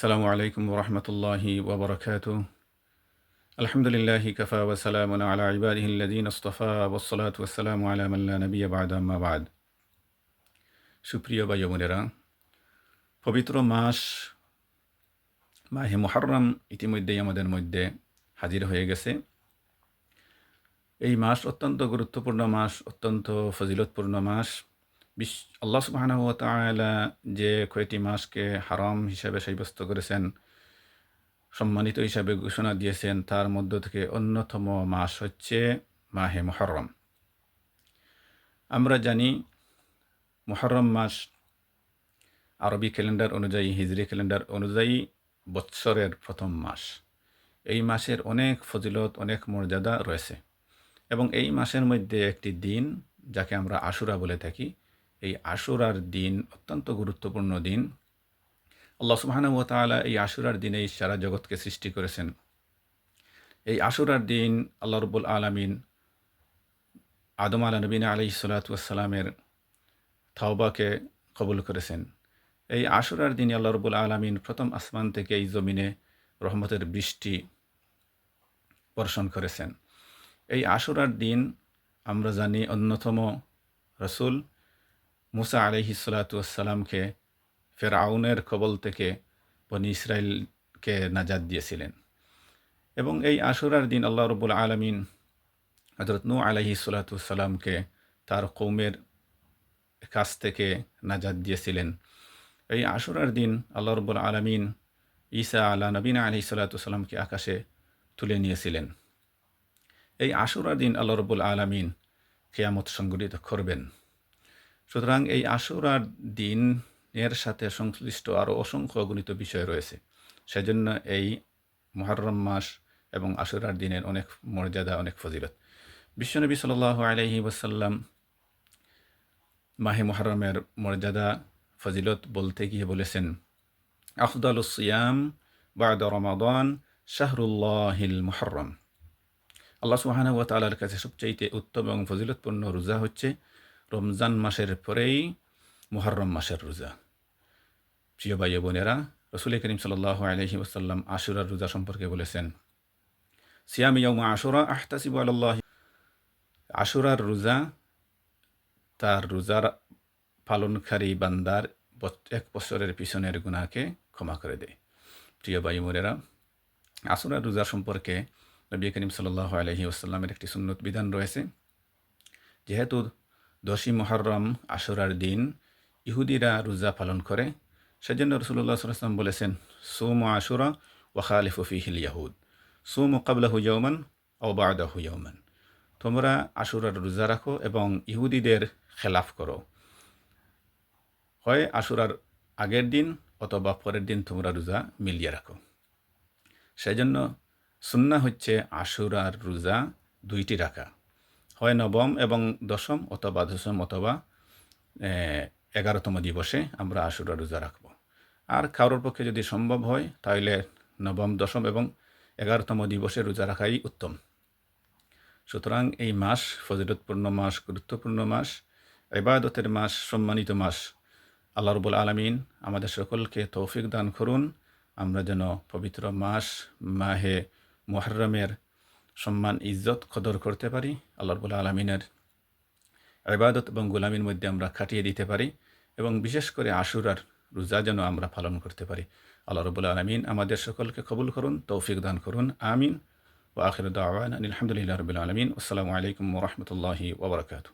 السلام عليكم ورحمة الله وبركاته الحمد لله كفى وسلام على عباده الذين اصطفى والصلاة والسلام على من لا نبي بعد أما بعد সুপ্রিয় ভাই বোনেরা পবিত্র মাস মাহে মুহাররম ইতিমধ্যেই আমাদের মধ্যে হাজির হয়ে গেছে এই মাস অত্যন্ত গুরুত্বপূর্ণ মাস অত্যন্ত ফজিলতপূর্ণ মাস বিশ, আল্লাহ সুবাহানা তালা যে কয়টি মাসকে হারাম হিসাবে সাব্যস্ত করেছেন, সম্মানিত হিসাবে ঘোষণা দিয়েছেন, তার মধ্য থেকে অন্যতম মাস হচ্ছে মাহে মহরম আমরা জানি মহরম মাস আরবি ক্যালেন্ডার অনুযায়ী, হিজরি ক্যালেন্ডার অনুযায়ী বৎসরের প্রথম মাস। এই মাসের অনেক ফজিলত, অনেক মর্যাদা রয়েছে এবং এই মাসের মধ্যে একটি দিন, যাকে আমরা আশুরা বলে থাকি এই আশুরার দিন অত্যন্ত গুরুত্বপূর্ণ দিন। আল্লাহ সুবাহানু তালা এই আশুরার দিনেই সারা জগৎকে সৃষ্টি করেছেন। এই আশুরার দিন আল্লাহ রবুল আলমিন আদম আলা নবীন আলি সালাতামের থাওবাকে কবুল করেছেন। এই আশুরার দিনে আল্লাহ রবুল আলমিন প্রথম আসমান থেকে এই জমিনে রহমতের বৃষ্টি বর্ষণ করেছেন। এই আশুরার দিন আমরা জানি অন্যতম রসুল। মুসা আলহি সালাতামকে ফেরাউনের কবল থেকে বনি ইসরায়েলকে নাজাদ দিয়েছিলেন। এবং এই আশুরার দিন আল্লাহ রবুল আলমিন হজরত নু আলহি সালাতামকে তার কৌমের কাছ থেকে নাজাদ দিয়েছিলেন। এই আশুরার দিন আল্লাহ রবুল আলমিন ঈসা আল্লাহ নবীন আলি সাল্লাতামকে আকাশে তুলে নিয়েছিলেন। এই আশুরার দিন আল্লাহ রবুল আলমিন কেয়ামত সংগঠিত করবেন। সুতরাং এই আশুরার দিন এর সাথে সংশ্লিষ্ট আরও অসংখ্য গণিত বিষয় রয়েছে। সেজন্য এই মহরম মাস এবং আশুরার দিনের অনেক মর্যাদা, অনেক ফজিলত। বিশ্বনবী সাল আলহি ওসাল্লাম মাহে মহরমের মর্যাদা, ফজিলত বলতে গিয়ে বলেছেন আফদাল সিয়াম বাদ রমাদান শাহরুল্লাহিল মহরম আল্লাহ সুহানা ওয়া তালার কাছে সবচাইতে উত্তম এবং ফজিলতপূর্ণ রোজা হচ্ছে রমজান মাসের পরেই মুহরম মাসের রোজা। প্রিয় ভাই বোনেরা, রসুল করিম সাল আলহি ওসাল্লাম আশুরার রোজা সম্পর্কে বলেছেন, সিয়াম ইয়মা আশুরা আহতাসিব আল্লাহ আশুরার রোজা তার রোজার পালনকারী বান্দার এক বছরের পিছনের গুণাকে ক্ষমা করে দেয়। প্রিয় ভাই বোনেরা, আশুরার রোজা সম্পর্কে নবী করিম সাল্লাহ আলহি ওসাল্লামের একটি সুন্নত বিধান রয়েছে, যেহেতু দশী মহরম আশুরার দিন ইহুদিরা রোজা পালন করে। সেজন্য রসুল্লাহ সাল্লাম বলেছেন, সোম আশুরা ফিহিল ইয়াহুদ। সোম কাবলাহু ইয়ৌমান ও বাদাহু ইয়ৌমান তোমরা আশুরার রোজা রাখো এবং ইহুদিদের খেলাফ করো। হয় আশুরার আগের দিন অথবা পরের দিন তোমরা রোজা মিলিয়ে রাখো। সেজন্য সুন্না হচ্ছে আশুরার রোজা দুইটি রাখা। হয় নবম এবং দশম অথবা দশম অথবা এগারোতম দিবসে আমরা আশুরা রোজা রাখব। আর কারোর পক্ষে যদি সম্ভব হয় তাহলে নবম, দশম এবং এগারোতম দিবসে রোজা রাখাই উত্তম। সুতরাং এই মাস ফজিলতপূর্ণ মাস, গুরুত্বপূর্ণ মাস এবাদতের মাস, সম্মানিত মাস। আল্লাহ রবুল আলমিন আমাদের সকলকে তৌফিক দান করুন। আমরা যেন পবিত্র মাস, মাহে মোহরমের সম্মান, ইজ্জত কদর করতে পারি, আল্লাহ রবুল্লা আলমিনের ইবাদত এবং গোলামীর মধ্যে আমরা খাটিয়ে দিতে পারি এবং বিশেষ করে আশুরার রোজা যেন আমরা পালন করতে পারি। আল্লাহ রবুল আলমিন আমাদের সকলকে কবুল করুন, তৌফিক দান করুন, আমিন। ও আখির দাওয়ান আলহামদুলিল্লাহ রবিল আলমিন। আসসালামু আলাইকুম রহমতুল্লাহি ওবরাকাতু